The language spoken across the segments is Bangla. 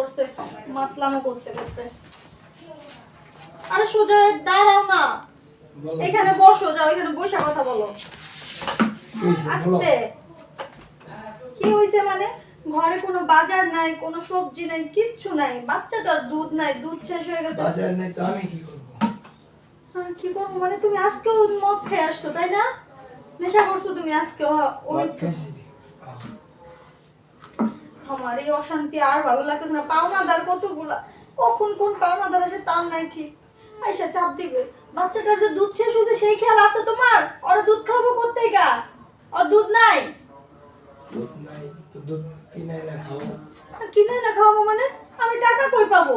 করছে মাতলামো করতে করতে আরে সোজা দাঁড়াও না। এখানে বসো যাও এখানে বসে কথা বলো। আস্তে। কি হয়েছে মানে? ঘরে কোনো বাজার নাই কোনো সবজি নাই কিচ্ছু নাই। বাচ্চাটার দুধ নাই দুধ শেষ হয়ে গেছে। বাজার নেই তো আমি কি করব? হ্যাঁ, কি করব? মানে তুমি আজকেও মদ খেয়ে আসছো তাই না? নেশা করছ তুমি আজকেও হ্যাঁ, ওই আমার এই অশান্তি আর ভালো লাগতেছে না। পাওনাদার কতগুলা? কখন কোন পাওনাদার আসে তার নাই ঠিক। আইসা চাপ দিবে। বাচ্চাটার যে দুধ শেষ হয়েছে সেই খেয়াল আছে তোমার? ওরা দুধ খাব কোথায় গা ওর দুধ নাই? দুধ নাই তো দুধ কিনে না খাও আর কিনে না খাওয়াবো মানে? আমি টাকা কই পাবো?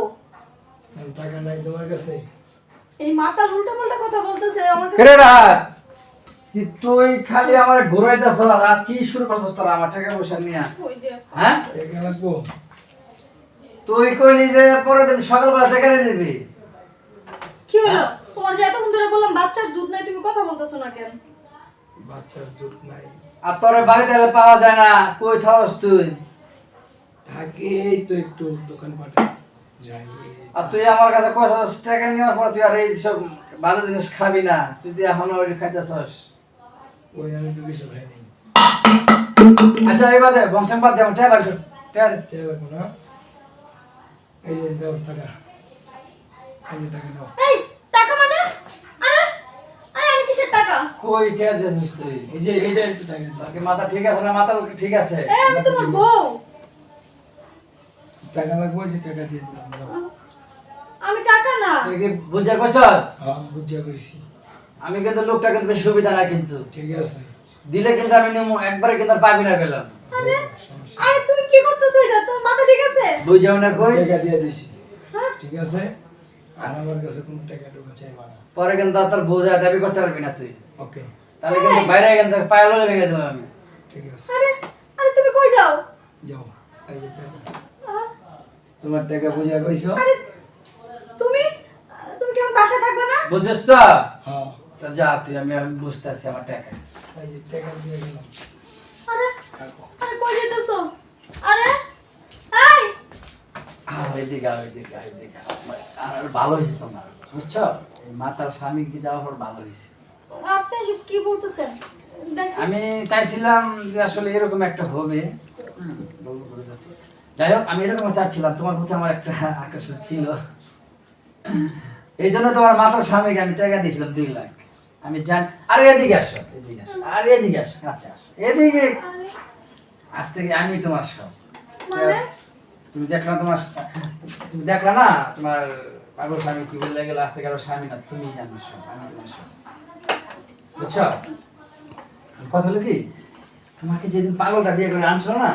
টাকা নাই তোমার কাছে? এই মাথার উল্টা পাল্টা কথা বলতেছে আমার কাছে তুই খালি আমার ঘুরাইতেছ আর কি শুরু করছিস তোরা আমার টাকা পয়সা নিয়ে? হ্যাঁ? তুই কইলি যে পরের দিন সকালবেলা টাকা দিয়ে দিবি। কি হলো? তোমার যে এতক্ষণ ধরে বললাম বাচ্চার দুধ নাই তুমি কথা বলতেছো না কেন? বাচ্চার দুধ নাই। আর তোর বাড়িতে পাওয়া যায় না কই থাকস তুই? থাকে এই তো একটু দোকান পাটে যাই। আর তুই আমার কাছে কইছস টাকা নেওয়ার পর তুই আর এই সব বাজে জিনিস খাবি না তুই তুই এখন ওই খাইতেছস। ওই আমি তো কিছু খাইনি। আচ্ছা এই বাদে বংশম বাদ না। এই যে দাও টাকা। এই যে টাকা দাও। এই টাকা মানে? আরে আরে আমি কিসের টাকা? কই টাকা দিয়েছিস তুই? এই যে এইটা একটু টাকা দাও। তোর কি মাথা ঠিক আছে না মাথা ঠিক আছে? এই আমি তোমার বউ। টাকা লাগবো যে টাকা দিয়ে দিলাম দাও। আমি টাকা না। তুই কি বুঝা করছস? হ্যাঁ বুঝিয়া করেছি। আমি কিন্তু লোকটা কিন্তু বেশি সুবিধা না কিন্তু। ঠিক আছে। দিলে কিন্তু আমি নেব একবারে কিন্তু আর পাবি না পেলাম আরে আরে তুমি কি করতেছো এটা? তোমার মাথা ঠিক আছে? বুঝাও না কই। টাকা দিয়ে দিছি। হ্যাঁ? ঠিক আছে। আর আমার কাছে কোনো টাকা ঢোকা চাইবা না। পরে কিন্তু আর তোর বোঝা দাবি করতে পারবি না তুই। ওকে। তাহলে কিন্তু বাইরে কিন্তু পায়ে ললে ভেঙে দেবো আমি। ঠিক আছে। আরে আরে তুমি কই যাও? যাও। এই যে টাকা। তোমার টাকা বুঝিয়া কইছো আরে তুমি? তুমি কেমন বাসায় থাকবে না? বুঝছিস তা? যা তুই আমি আমি বুঝতে আছি আমার টাকা এই যে টাকা দিয়ে গেলাম। আরে আরে কই যেতেছো? আরে এই! আর এদিকে আর এদিকে আর এদিকে আর ভালো হয়েছে তোমার বুঝছ? মাতার স্বামী কি যাওয়ার পর ভালো হয়েছে। আপনি কি বলতেছেন? আমি চাইছিলাম যে আসলে এরকম একটা হবে। যাই হোক আমি এরকম চাচ্ছিলাম। তোমার প্রতি আমার একটা আকর্ষণ ছিল। এই জন্য তোমার মাতার স্বামীকে আমি টাকা দিয়েছিলাম দুই লাখ। আমি জান আর এদিকে আসো এদিকে আসো আর এদিকে আসো কাছে আসো। এদিকে আজ থেকে আমি তোমার সব। মানে? তুমি দেখলা তোমার তুমি দেখলা না তোমার পাগল স্বামী কি বলে গেল আজ থেকে আরও স্বামী না তুমি আমার সব আমি তোমার সব। বুঝছ? কথা হলো কি তোমাকে যেদিন পাগলটা বিয়ে করে আনছিল না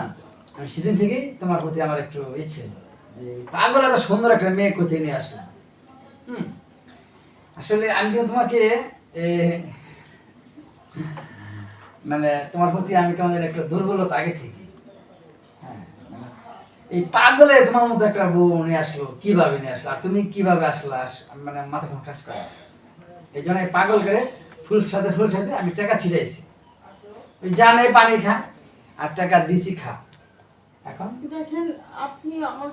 আমি সেদিন থেকেই তোমার প্রতি আমার একটু ইচ্ছে পাগল এত সুন্দর একটা মেয়ে কোথায় নিয়ে আসলাম। হুম? আসলে আমি কিন্তু তোমাকে মানে তোমার প্রতি আমি কেমন যেন একটা দুর্বলতা আগে থেকে। হ্যাঁ, মানে এই পাগলে তোমার মধ্যে একটা বউ নিয়ে আসলো কীভাবে নিয়ে আসলো? আর তুমি কীভাবে আসলা? আস- মানে মাথা কোনো কাজ করে। এই জন্য পাগল করে ফুল সাথে ফুল সাথে আমি টাকা ছিটাইছি। ওই জানে পানি খা আর টাকা দিছি খা। এখন? দেখেন আপনি আমার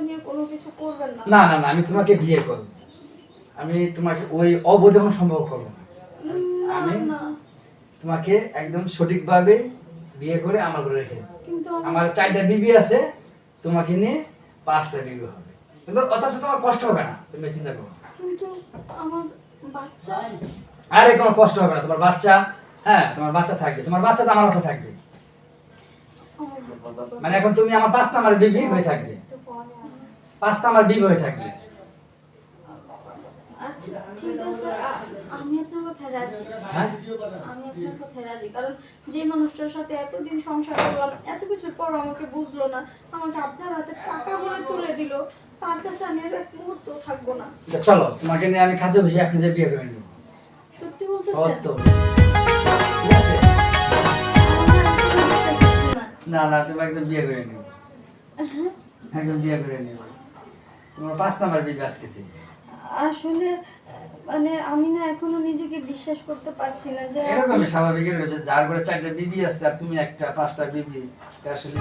নিয়ে কোনো কিছু করবেন না না না আমি তোমাকে বিয়ে করব। আমি তোমাকে ওই অবৈধ কোনো সম্ভব করব না। আমি- তোমাকে একদম সঠিকভাবে বিয়ে করে আমার ঘরে রেখে আমার চারটা বিবি আছে তোমাকে নিয়ে পাঁচটা বিবি হবে। কিন্তু অথচ তোমার কষ্ট হবে না তুমি চিন্তা করো। না। কিন্তু আমার বাচ্চা আরে কোনো কষ্ট হবে না তোমার বাচ্চা হ্যাঁ তোমার বাচ্চা থাকবে তোমার বাচ্চা তো আমার বাচ্চা থাকবে। আমার মানে এখন তুমি আমার পাঁচ নাম্বার বিবি হয়ে থাকবে। পাঁচ নাম্বার বিবি হয়ে থাকবে। ঠিক আছে আমি আপনার কথায় রাজি। হ্যাঁ? আমি আপনার কথায় রাজি কারণ যে মানুষটার সাথে এতদিন সংসার করলাম এত কিছুর পর আমাকে বুঝলো না আমাকে আপনার হাতে টাকা বলে তুলে দিল তার কাছে আমি আর এক মুহূর্ত থাকব না। চলো তোমাকে নিয়ে আমি কাজে বসে এখন যে বিয়ে করে নেব। সত্যি বলতেছেন না। না তুমি একদম বিয়ে করে নিও। একদম বিয়ে করে নিও। তোমার পাঁচ নাম্বার বিবি আজকে থেকে। আসলে মানে আমি না এখনও নিজেকে বিশ্বাস করতে পারছি না যে এরকমই স্বাভাবিক যার করে চারটা বিবি আছে আর তুমি একটা, পাঁচটা বিবি আসলে?